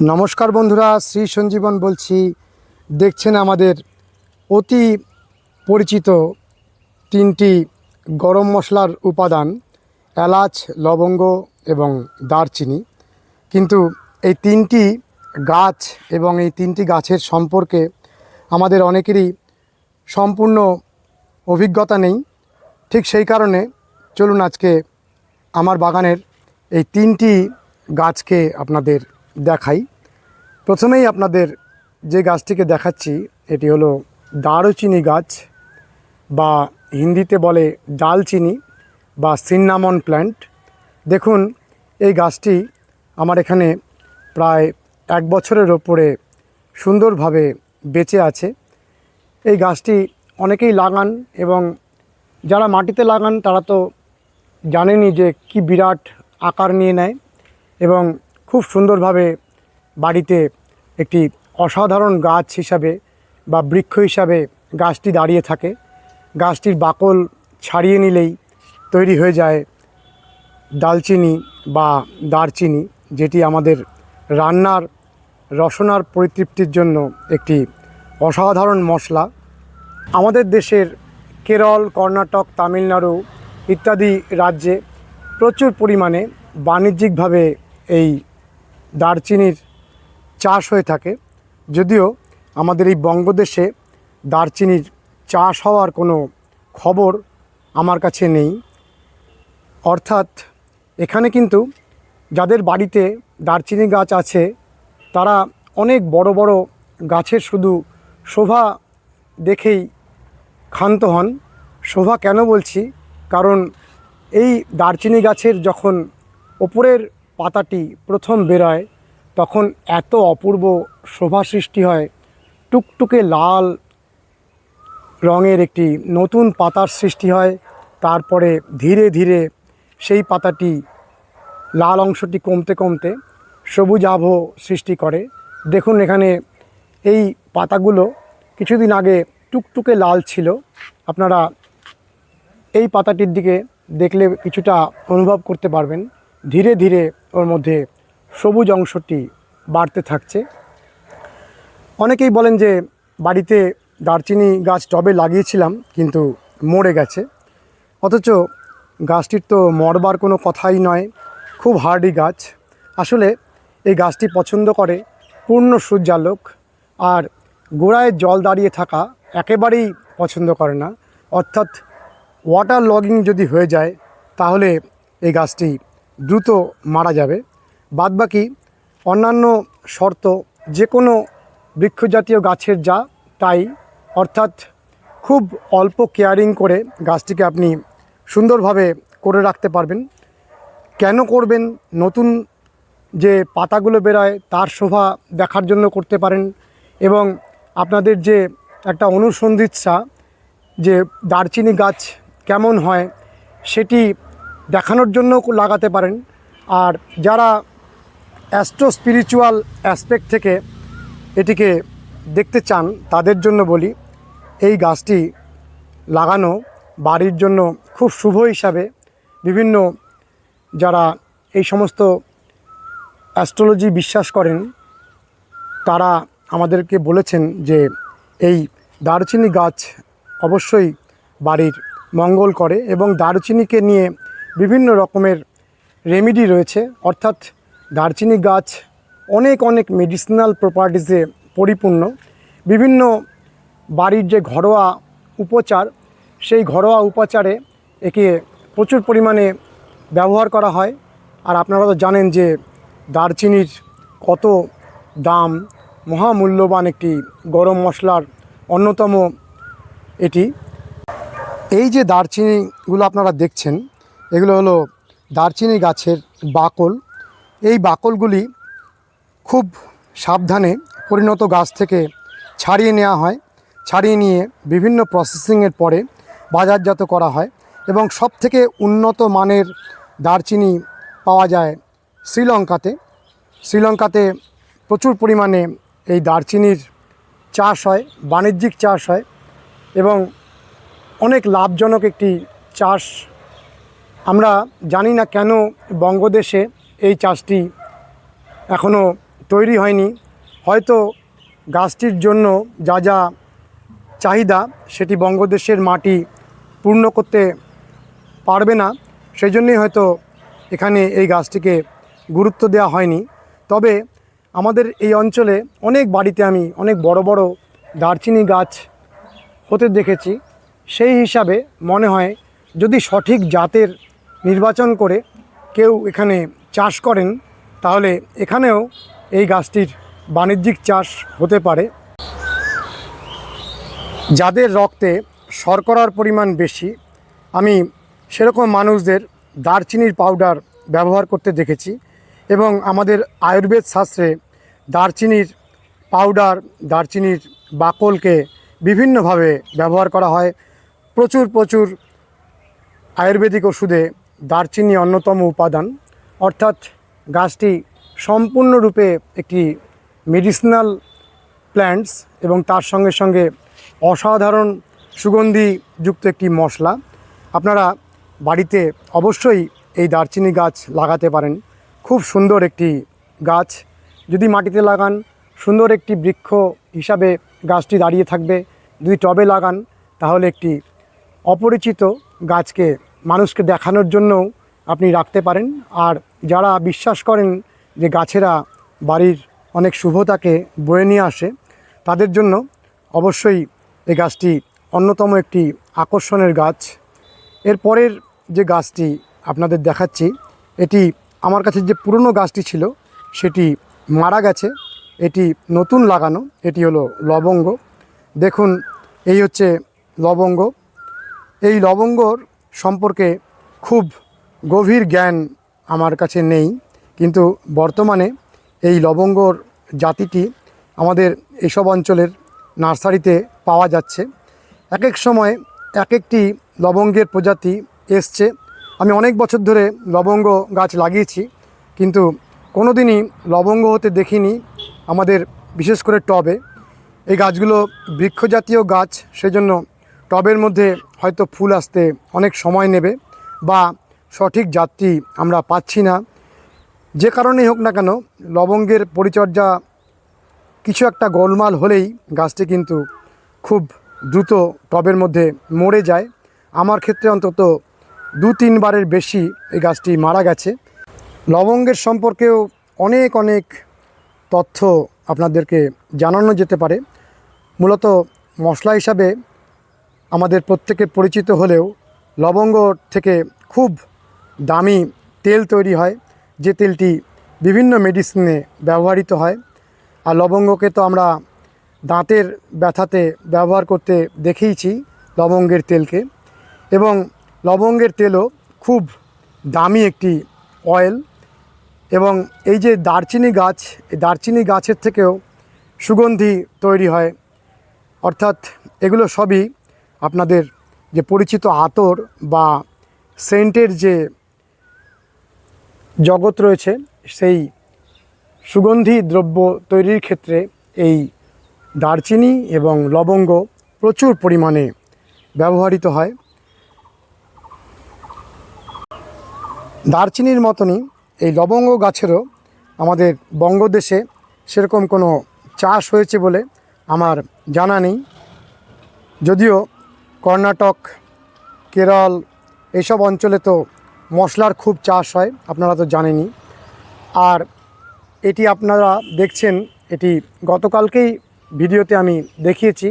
নমস্কার বন্ধুরা, শ্রী সঞ্জীবন বলছি। দেখছেন আমাদের অতি পরিচিত তিনটি গরম মশলার উপাদান, এলাচ, লবঙ্গ এবং দারচিনি। কিন্তু এই তিনটি গাছ এবং এই তিনটি গাছের সম্পর্কে আমাদের অনেকেরই সম্পূর্ণ অভিজ্ঞতা নেই। ঠিক সেই কারণে চলুন আজকে আমার বাগানের এই তিনটি গাছকে আপনাদের দেখাই। প্রথমেই আপনাদের যে গাছটিকে দেখাচ্ছি, এটি হলো দারুচিনি গাছ, বা হিন্দিতে বলে ডালচিনি, বা সিন্নামন প্ল্যান্ট। দেখুন, এই গাছটি আমার এখানে প্রায় এক বছরের ওপরে সুন্দরভাবে বেঁচে আছে। এই গাছটি অনেকেই লাগান এবং যারা মাটিতে লাগান, তারা তো জানেনই যে কি বিরাট আকার নিয়ে নেয় এবং খুব সুন্দরভাবে বাড়িতে একটি অসাধারণ গাছ হিসাবে বা বৃক্ষ হিসাবে গাছটি দাঁড়িয়ে থাকে। গাছটির বাকল ছাড়িয়ে নিলেই তৈরি হয়ে যায় দালচিনি বা দারচিনি, যেটি আমাদের রান্নার, রসনার পরিতৃপ্তির জন্য একটি অসাধারণ মশলা। আমাদের দেশের কেরল, কর্ণাটক, তামিলনাড়ু ইত্যাদি রাজ্যে প্রচুর পরিমাণে বাণিজ্যিকভাবে এই দারচিনির চাষ হয়ে থাকে। যদিও আমাদের এই বঙ্গদেশে দারচিনির চাষ হওয়ার কোনো খবর আমার কাছে নেই। অর্থাৎ এখানে কিন্তু যাদের বাড়িতে দারচিনি গাছ আছে, তারা অনেক বড় বড় গাছের শুধু শোভা দেখেই ক্ষান্ত হন। শোভা কেন বলছি? কারণ এই দারচিনি গাছের যখন ওপরের পাতাটি প্রথম বেরোয়, তখন এত অপূর্ব শোভা সৃষ্টি হয়। টুকটুকে লাল রঙের একটি নতুন পাতার সৃষ্টি হয়। তারপরে ধীরে ধীরে সেই পাতাটি লাল অংশটি কমতে কমতে সবুজ আভ সৃষ্টি করে। দেখুন এখানে এই পাতাগুলো কিছুদিন আগে টুকটুকে লাল ছিল। আপনারা এই পাতাটির দিকে দেখলে কিছুটা অনুভব করতে পারবেন। ধীরে ধীরে ওর মধ্যে সবুজ অংশটি বাড়তে থাকছে। অনেকেই বলেন যে বাড়িতে দারচিনি গাছ টবে লাগিয়েছিলাম, কিন্তু মরে গেছে। অথচ গাছটির তো মরবার কোনো কথাই নয়, খুব হার্ডি গাছ। আসলে এই গাছটি পছন্দ করে পূর্ণ সূর্যালোক, আর গোড়ায় জল দাঁড়িয়ে থাকা একেবারেই পছন্দ করে না। অর্থাৎ ওয়াটার লগিং যদি হয়ে যায়, তাহলে এই গাছটি দ্রুত মারা যাবে। বাদবাকি অন্যান্য শর্ত যে কোনো বৃক্ষজাতীয় গাছের যা তাই, অর্থাৎ খুব অল্প কেয়ারিং করে গাছটিকে আপনি সুন্দরভাবে করে রাখতে পারবেন। কেন করবেন? নতুন যে পাতাগুলো বেরোয় তার শোভা দেখার জন্য করতে পারেন এবং আপনাদের যে একটা অনুসন্ধিৎসা, যে দারচিনি গাছ কেমন হয় সেটি দেখানোর জন্য লাগাতে পারেন। আর যারা অ্যাস্ট্রো স্পিরিচুয়াল অ্যাসপেক্ট থেকে এটিকে দেখতে চান, তাদের জন্য বলি, এই গাছটি লাগানো বাড়ির জন্য খুব শুভ হিসাবে বিভিন্ন যারা এই সমস্ত অ্যাস্ট্রোলজি বিশ্বাস করেন, তারা আমাদেরকে বলেছেন যে এই দারচিনি গাছ অবশ্যই বাড়ির মঙ্গল করে এবং দারুচিনিকে নিয়ে বিভিন্ন রকমের রেমিডি রয়েছে। অর্থাৎ দারচিনি গাছ অনেক অনেক মেডিসিনাল প্রপার্টিসে পরিপূর্ণ। বিভিন্ন বাড়ির যে ঘরোয়া উপচার, সেই ঘরোয়া উপচারে একে প্রচুর পরিমাণে ব্যবহার করা হয়। আর আপনারা তো জানেন যে দারচিনির কত দাম, মহামূল্যবান একটি গরম মশলার অন্যতম এটি। এই যে দারচিনিগুলো আপনারা দেখছেন এগুলো হলো দারচিনি গাছের বাকল। এই বাকলগুলি খুব সাবধানে পরিণত গাছ থেকে ছাড়িয়ে নেওয়া হয়। ছাড়িয়ে নিয়ে বিভিন্ন প্রসেসিংয়ের পরে বাজারজাত করা হয় এবং সব থেকে উন্নত মানের দারচিনি পাওয়া যায় শ্রীলঙ্কাতে। শ্রীলঙ্কাতে প্রচুর পরিমাণে এই দারচিনির চাষ হয়, বাণিজ্যিক চাষ হয় এবং অনেক লাভজনক একটি চাষ আমরা জানি না কেন বঙ্গদেশে এই চাষটি এখনও তৈরি হয়নি। হয়তো গাছটির জন্য যা যা চাহিদা সেটি বঙ্গদেশের মাটি পূর্ণ করতে পারবে না। সেই জন্যই হয়তো এখানে এই গাছটিকে গুরুত্ব দেওয়া হয়নি। তবে আমাদের এই অঞ্চলে অনেক বাড়িতে আমি অনেক বড় বড় দারচিনি গাছ হতে দেখেছি। সেই হিসাবে মনে হয় যদি সঠিক জাতের নির্বাচন করে কেউ এখানে চাষ করেন, তাহলে এখানেও এই গাছটির বাণিজ্যিক চাষ হতে পারে। যাদের রক্তে শর্করার পরিমাণ বেশি, আমি সেরকম মানুষদের দারচিনির পাউডার ব্যবহার করতে দেখেছি এবং আমাদের আয়ুর্বেদ শাস্ত্রে দারচিনির পাউডার, দারচিনির বাকলকে বিভিন্নভাবে ব্যবহার করা হয়। প্রচুর প্রচুর আয়ুর্বেদিক ওষুধে দারচিনি অন্যতম উপাদান। অর্থাৎ গাছটি সম্পূর্ণরূপে একটি মেডিসিনাল প্ল্যান্টস এবং তার সঙ্গে সঙ্গে অসাধারণ সুগন্ধিযুক্ত একটি মশলা। আপনারা বাড়িতে অবশ্যই এই দারচিনি গাছ লাগাতে পারেন। খুব সুন্দর একটি গাছ। যদি মাটিতে লাগান, সুন্দর একটি বৃক্ষ হিসাবে গাছটি দাঁড়িয়ে থাকবে। যদি টবে লাগান, তাহলে একটি অপরিচিত গাছকে মানুষকে দেখানোর জন্যও আপনি রাখতে পারেন। আর যারা বিশ্বাস করেন যে গাছেরা বাড়ির অনেক শুভতাকে বয়ে নিয়ে আসে, তাদের জন্য অবশ্যই এই গাছটি অন্যতম একটি আকর্ষণের গাছ। এর পরের যে গাছটি আপনাদের দেখাচ্ছি, এটি আমার কাছে যে পুরনো গাছটি ছিল, সেটি মারা গেছে। এটি নতুন লাগানো, এটি হলো লবঙ্গ। দেখুন, এই হচ্ছে লবঙ্গ। এই লবঙ্গর সম্পর্কে খুব গভীর জ্ঞান আমার কাছে নেই। কিন্তু বর্তমানে এই লবঙ্গর জাতিটি আমাদের এইসব অঞ্চলের নার্সারিতে পাওয়া যাচ্ছে। এক এক সময় এক একটি লবঙ্গের প্রজাতি এসছে। আমি অনেক বছর ধরে লবঙ্গ গাছ লাগিয়েছি, কিন্তু কোনো দিনই লবঙ্গ হতে দেখিনি আমাদের বিশেষ করে টবে। এই গাছগুলো বৃক্ষজাতীয় গাছ, সেজন্য টবের মধ্যে হয়তো ফুল আসতে অনেক সময় নেবে বা সঠিক জাতটি আমরা পাচ্ছি না। যে কারণেই হোক না কেন, লবঙ্গের পরিচর্যা কিছু একটা গোলমাল হলেই গাছটি কিন্তু খুব দ্রুত টবের মধ্যে মরে যায়। আমার ক্ষেত্রে অন্তত দু তিনবারের বেশি এই গাছটি মারা গেছে। লবঙ্গের সম্পর্কেও অনেক অনেক তথ্য আপনাদেরকে জানানো যেতে পারে। মূলত মশলা হিসাবে আমাদের প্রত্যেকের পরিচিত হলেও লবঙ্গ থেকে খুব দামি তেল তৈরি হয়, যে তেলটি বিভিন্ন মেডিসিনে ব্যবহৃত হয়। আর লবঙ্গকে তো আমরা দাঁতের ব্যথাতে ব্যবহার করতে দেখেইছি লবঙ্গের তেলকে। এবং লবঙ্গের তেলও খুব দামি একটি অয়েল এবং এই যে দারচিনি গাছ, এই দারচিনি গাছের থেকেও সুগন্ধি তৈরি হয়। অর্থাৎ এগুলো সবই আপনাদের যে পরিচিত আতর বা সেন্টের যে জগৎ রয়েছে, সেই সুগন্ধি দ্রব্য তৈরির ক্ষেত্রে এই দারচিনি এবং লবঙ্গ প্রচুর পরিমাণে ব্যবহৃত হয়। দারচিনির মতনই এই লবঙ্গ গাছেরও আমাদের বঙ্গদেশে সেরকম কোনো চাষ হয়েছে বলে আমার জানা নেই। যদিও কর্ণাটক, কেরল এইসব অঞ্চলে তো মশলার খুব চাষ হয়, আপনারা তো জানেনই। আর এটি আপনারা দেখছেন, এটি গতকালকেই ভিডিওতে আমি দেখিয়েছি,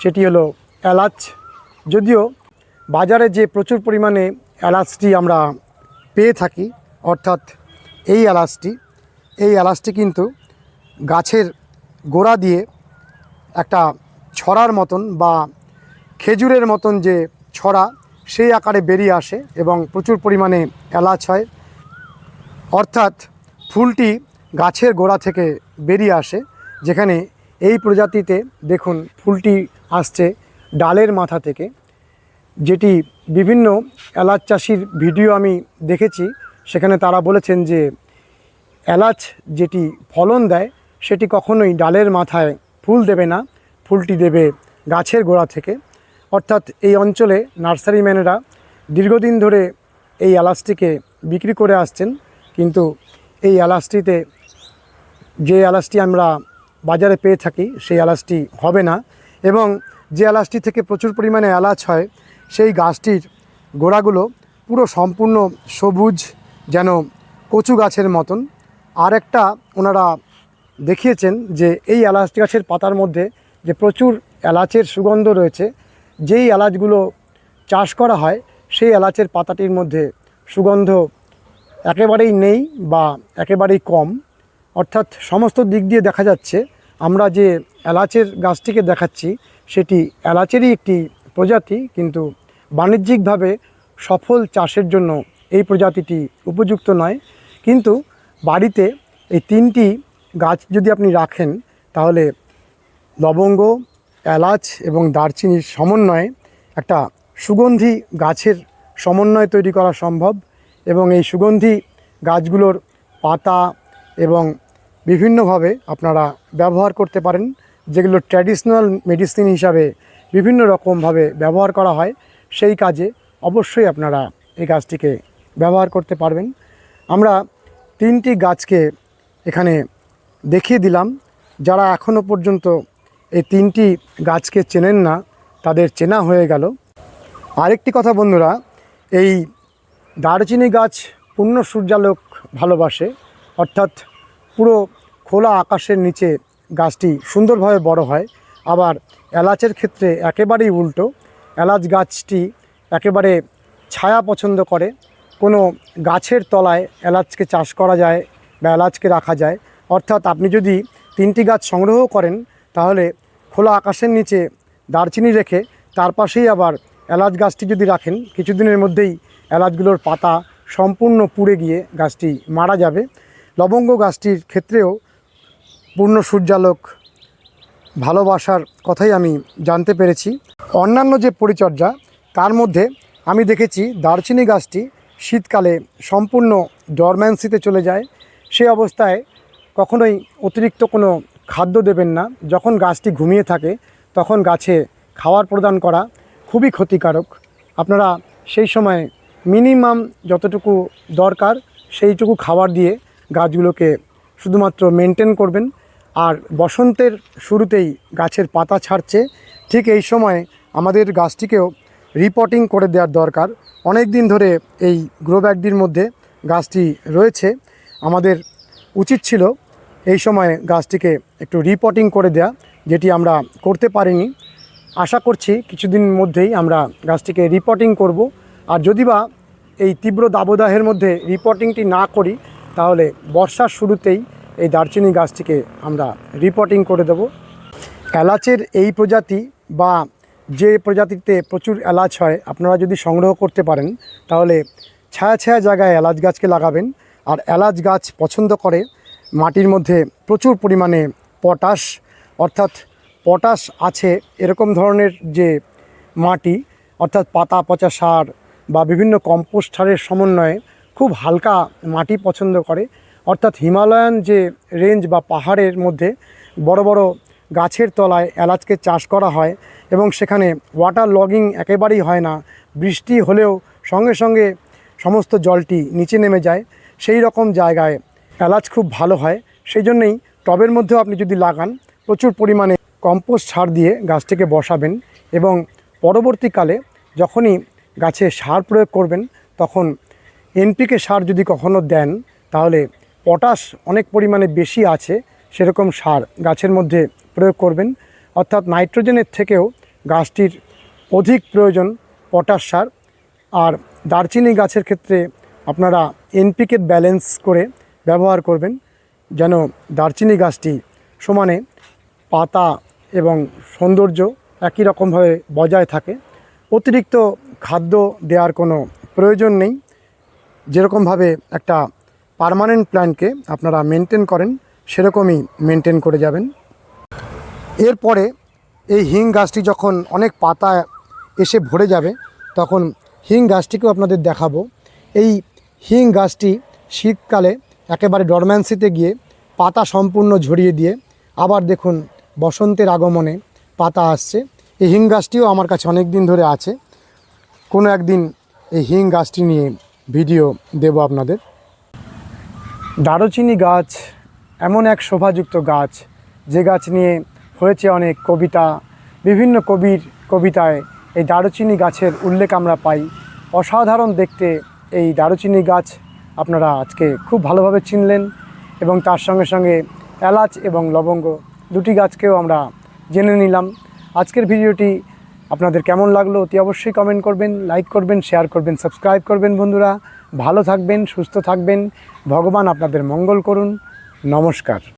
সেটি হলো এলাচ। যদিও বাজারে যে প্রচুর পরিমাণে এলাচটি আমরা পেয়ে থাকি, অর্থাৎ এই এলাচটি এই এলাচটি কিন্তু গাছের গোড়া দিয়ে একটা ছড়ার মতন বা খেজুরের মতন যে ছড়া, সেই আকারে বেরিয়ে আসে এবং প্রচুর পরিমাণে এলাচ হয়। অর্থাৎ ফুলটি গাছের গোড়া থেকে বেরিয়ে আসে। যেখানে এই প্রজাতিতে দেখুন ফুলটি আসছে ডালের মাথা থেকে। যেটি বিভিন্ন এলাচ চাষির ভিডিও আমি দেখেছি। সেখানে তারা বলেছেন যে এলাচ যেটি ফলন দেয়, সেটি কখনোই ডালের মাথায় ফুল দেবে না। ফুলটি দেবে গাছের গোড়া থেকে। অর্থাৎ এই অঞ্চলে নার্সারি ম্যানেরা দীর্ঘদিন ধরে এই এলাচটিকে বিক্রি করে আসছেন। কিন্তু এই এলাচটিতে যে এলাচটি আমরা বাজারে পেয়ে থাকি, সেই এলাচটি হবে না এবং যে এলাচটি থেকে প্রচুর পরিমাণে এলাচ হয়, সেই গাছটির গোড়াগুলো পুরো সম্পূর্ণ সবুজ যেন কচু গাছের মতন। আর একটা ওনারা দেখিয়েছেন যে এই এলাচ গাছের পাতার মধ্যে যে প্রচুর এলাচের সুগন্ধ রয়েছে যেই এলাচগুলো চাষ করা হয়, সেই এলাচের পাতাটির মধ্যে সুগন্ধ একেবারেই নেই বা একেবারেই কম। অর্থাৎ সমস্ত দিক দিয়ে দেখা যাচ্ছে, আমরা যে এলাচের গাছটিকে দেখাচ্ছি, সেটি এলাচেরই একটি প্রজাতি, কিন্তু বাণিজ্যিকভাবে সফল চাষের জন্য এই প্রজাতিটি উপযুক্ত নয়। কিন্তু বাড়িতে এই তিনটি গাছ যদি আপনি রাখেন, তাহলে লবঙ্গ এলাচ এবং দারচিনির সমন্বয়ে একটা সুগন্ধি গাছের সমন্বয় তৈরি করা সম্ভব এবং এই সুগন্ধি গাছগুলোর পাতা এবং বিভিন্নভাবে আপনারা ব্যবহার করতে পারেন, যেগুলো ট্র্যাডিশনাল মেডিসিন হিসাবে বিভিন্ন রকমভাবে ব্যবহার করা হয়, সেই কাজে অবশ্যই আপনারা এই গাছটিকে ব্যবহার করতে পারবেন। আমরা তিনটি গাছকে এখানে দেখিয়ে দিলাম, যারা এখনও পর্যন্ত এই তিনটি গাছকে চেনেন না, তাদের চেনা হয়ে গেল। আরেকটি কথা বন্ধুরা, এই দারচিনি গাছ পূর্ণ সূর্যালোক ভালোবাসে, অর্থাৎ পুরো খোলা আকাশের নিচে গাছটি সুন্দরভাবে বড় হয়। আবার এলাচের ক্ষেত্রে একেবারেই উল্টো, এলাচ গাছটি একেবারে ছায়া পছন্দ করে। কোনো গাছের তলায় এলাচকে চাষ করা যায় বা এলাচকে রাখা যায়। অর্থাৎ আপনি যদি তিনটি গাছ সংগ্রহ করেন তাহলে খোলা আকাশের নিচে দারচিনি রেখে তার পাশেই আবার এলাচ গাছটি যদি রাখেন, কিছুদিনের মধ্যেই এলাচগুলোর পাতা সম্পূর্ণ পুড়ে গিয়ে গাছটি মারা যাবে। লবঙ্গ গাছটির ক্ষেত্রেও পূর্ণ সূর্যালোক ভালোবাসার কথাই আমি জানতে পেরেছি। অন্যান্য যে পরিচর্যা, তার মধ্যে আমি দেখেছি দারচিনি গাছটি শীতকালে সম্পূর্ণ ডরম্যান্সিতে চলে যায়। সে অবস্থায় কখনোই অতিরিক্ত কোনো খাদ্য দেবেন না। যখন গাছটি ঘুমিয়ে থাকে, তখন গাছে খাবার প্রদান করা খুবই ক্ষতিকারক। আপনারা সেই সময় মিনিমাম যতটুকু দরকার, সেইটুকু খাবার দিয়ে গাছগুলোকে শুধুমাত্র মেনটেন করবেন। আর বসন্তের শুরুতেই গাছের পাতা ছাড়ছে। ঠিক এই সময় আমাদের গাছটিকেও রিপোর্টিং করে দেওয়ার দরকার। অনেক দিন ধরে এই গ্রো ব্যাগটির মধ্যে গাছটি রয়েছে। আমাদের উচিত ছিল এই সময় গাছটিকে একটু রিপোর্টিং করে দেয়া, যেটি আমরা করতে পারিনি। আশা করছি কিছুদিন মধ্যেই আমরা গাছটিকে রিপোর্টিং করব। আর যদি বা এই তীব্র দাবদাহের মধ্যে রিপোর্টিংটি না করি, তাহলে বর্ষার শুরুতেই এই দারচিনি গাছটিকে আমরা রিপোর্টিং করে দেব। এলাচের এই প্রজাতি বা যে প্রজাতিতে প্রচুর এলাচ হয়, আপনারা যদি সংগ্রহ করতে পারেন, তাহলে ছায়া ছায়া জায়গায় এলাচ গাছকে লাগাবেন। আর এলাচ গাছ পছন্দ করে মাটির মধ্যে প্রচুর পরিমাণে পটাশ, অর্থাৎ পটাশ আছে এরকম ধরনের যে মাটি, অর্থাৎ পাতা, পচা সার বা বিভিন্ন কম্পোস্ট সারের সমন্বয়ে খুব হালকা মাটি পছন্দ করে। অর্থাৎ হিমালয়ান যে রেঞ্জ বা পাহাড়ের মধ্যে বড় বড় গাছের তলায় এলাচকে চাষ করা হয় এবং সেখানে ওয়াটার লগিং একেবারেই হয় না, বৃষ্টি হলেও সঙ্গে সঙ্গে সমস্ত জলটি নিচে নেমে যায়। সেই রকম জায়গায় এলাচ খুব ভালো হয়। সেই জন্যেই টবের মধ্যেও আপনি যদি লাগান, প্রচুর পরিমাণে কম্পোস্ট সার দিয়ে গাছটিকে বসাবেন এবং পরবর্তীকালে যখনই গাছে সার প্রয়োগ করবেন, তখন এনপিকে সার যদি কখনো দেন, তাহলে পটাশ অনেক পরিমাণে বেশি আছে, সেরকম সার গাছের মধ্যে প্রয়োগ করবেন। অর্থাৎ নাইট্রোজেনের থেকেও গাছটির অধিক প্রয়োজন পটাশ সার। আর দারচিনি গাছের ক্ষেত্রে আপনারা এনপিকে ব্যালেন্স করে ব্যবহার করবেন যেন দারচিনি গাছটি সমানে পাতা এবং সৌন্দর্য একই রকমভাবে বজায় থাকে। অতিরিক্ত খাদ্য দেওয়ার কোনো প্রয়োজন নেই। যেরকমভাবে একটা পার্মানেন্ট প্ল্যান্টকে আপনারা মেনটেন করেন, সেরকমই মেনটেন করে যাবেন। এরপরে এই হিং গাছটি যখন অনেক পাতা এসে ভরে যাবে, তখন হিং গাছটিকেও আপনাদের দেখাবো। এই হিং গাছটি শীতকালে একেবারে ডরম্যান্সিতে গিয়ে পাতা সম্পূর্ণ ঝরিয়ে দিয়ে আবার দেখুন বসন্তের আগমনে পাতা আসছে। এই হিং গাছটিও আমার কাছে অনেক দিন ধরে আছে। কোনো একদিন এই হিং গাছটি নিয়ে ভিডিও দেব আপনাদের। দারুচিনি গাছ এমন এক শোভাযুক্ত গাছ। যে গাছ নিয়ে হয়েছে অনেক কবিতা। বিভিন্ন কবির কবিতায় এই দারুচিনি গাছের উল্লেখ আমরা পাই। অসাধারণ দেখতে এই দারুচিনি গাছ। আপনারা আজকে খুব ভালোভাবে চিনলেন এবং তার সঙ্গে সঙ্গে এলাচ এবং লবঙ্গ দুটি গাছকেও আমরা জেনে নিলাম। আজকের ভিডিওটি আপনাদের কেমন লাগল অতি অবশ্যই কমেন্ট করবেন লাইক করবেন শেয়ার করবেন সাবস্ক্রাইব করবেন বন্ধুরা। ভালো থাকবেন, সুস্থ থাকবেন। ভগবান আপনাদের মঙ্গল করুন। নমস্কার।